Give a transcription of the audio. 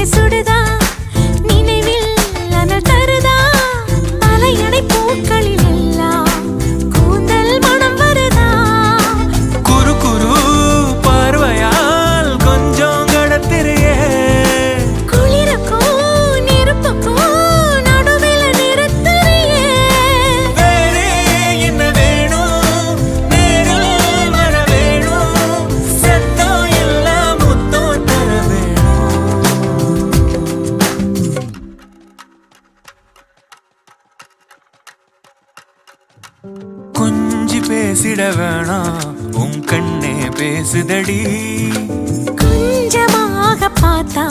என்னை சுடுதா கொஞ்சி பேசிட வேணாம். உன் கண்ணே பேசுதடி. கொஞ்சமாக பார்த்தா